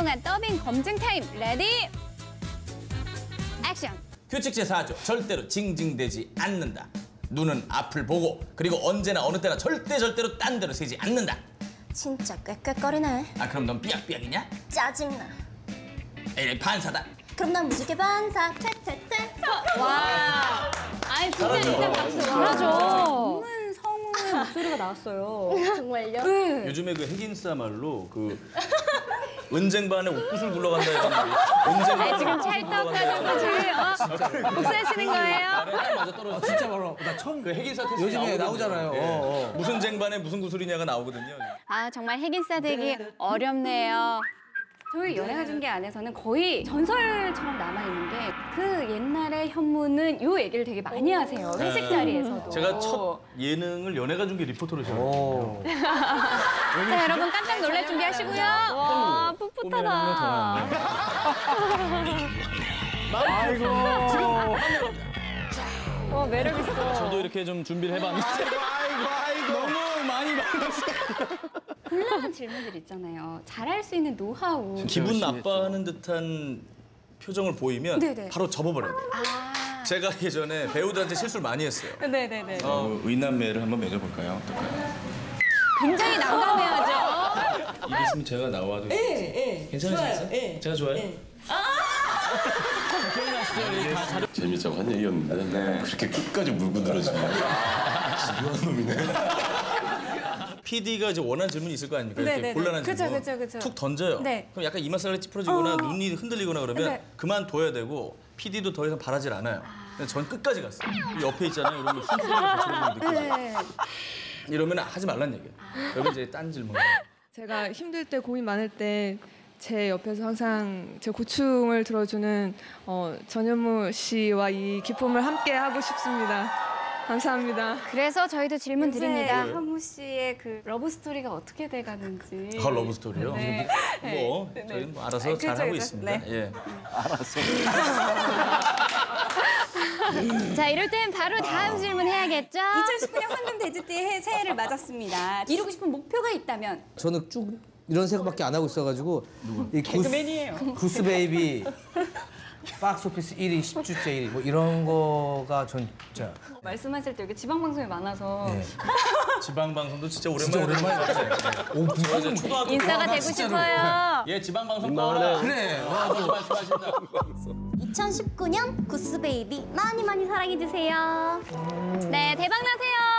활용한 더빙 검증 타임 레디 액션 규칙 제4조 절대로 징징대지 않는다. 눈은 앞을 보고 그리고 언제나 어느 때나 절대 절대로 딴 데로 세지 않는다. 진짜 꾀꾀거리네. 아 그럼 넌 삐약삐약이냐? 짜증나. 에이 반사다. 그럼 난 무지개 반사. 퇴퇴퇴. 와 아니 진짜 일단 박수 잘하죠 정말 성우의 목소리가 나왔어요 정말요? 네. 요즘에 그 핵인싸 말로 그 은쟁반에 옥구슬 굴러간다 했는데 은쟁반에 지금 옥구슬 찰떡가지고 지금 어? 복수하시는 거예요? 맞아 떨어져. 진짜 바로 나 처음 그 핵인싸 테스트 요즘에 나오거든요. 나오잖아요. 예. 어, 어. 무슨 쟁반에 무슨 구슬이냐가 나오거든요. 아 정말 핵인싸 되기 어렵네요. 저희 연애가 중계 안에서는 거의 전설처럼 남아있는 게 그 옛날의 현무는 요 얘기를 되게 많이 하세요. 회식 자리에서도. 제가 첫 예능을 연예가 중계 리포터로 시작했어요. 오. 자 여러분 깜짝 놀랄 준비하시고요. 와 풋풋하다. 아이고. 와 매력 있어. 저도 이렇게 좀 준비를 해봤는데 아이고 아이고. 너무 많이 받았어요. 곤란한 질문들 있잖아요. 잘할 수 있는 노하우. 기분 나빠하는 듯한 표정을 보이면 네네. 바로 접어버려야 돼요. 아 제가 예전에 배우들한테 실수를 많이 했어요. 네네네. 어, 의남매를 한번 맺어볼까요? 어떨까요? 굉장히 난감해하죠. 이게 있으면 제가 나와도 괜찮으시겠어요? 제가 좋아요? 재밌자고 한 얘기였는데 그렇게 끝까지 물고 들어지면 묘한 놈이네. PD가 이제 원하는 질문이 있을 거 아닙니까? 이렇게 네네네. 곤란한 그쵸, 질문. 그쵸, 그쵸. 툭 던져요. 네. 그럼 약간 이마살이 찌푸러지거나 눈이 흔들리거나 그러면 네. 그만둬야 되고 PD도 더 이상 바라질 않아요. 근데 전 끝까지 갔어요. 이 옆에 있잖아요. 이런 거 숨소리가 거치는 느낌. 네. 이러면 하지 말란 얘기예요. 여기 이제 딴 질문. 제가 힘들 때 고민 많을 때 제 옆에서 항상 제 고충을 들어주는 어, 전현무 씨와 이 기쁨을 함께 하고 싶습니다. 감사합니다. 그래서 저희도 질문 드립니다. 네. 현무 씨의 그 러브 스토리가 어떻게 돼 가는지. 아, 러브 스토리요? 네. 뭐 네. 저희 뭐 알아서 아, 그쵸, 잘 하고 그쵸. 있습니다. 네. 예. 자 이럴 땐 바로 다음 질문 해야겠죠? 2019년 황금 돼지띠 해- 새해를 맞았습니다. 이루고 싶은 목표가 있다면 저는 쭉 이런 생각밖에 안 하고 있어가지고 이 개그맨이에요. 구스 베이비 박스 오피스 1위 10주째 1위 뭐 이런 거가 전 진짜 말씀하실 때 여기 지방 방송이 많아서 네. 지방 방송도 진짜 오랜만에 진짜 오랜만에 봤어요. 오 무슨 저 초등학교 인싸가 되고 싶어요. 예, 지방 방송 꺼라. 그래. 맞아. 말씀하신다. 2019년 구스베이비 많이 많이 사랑해주세요. 네 대박 나세요.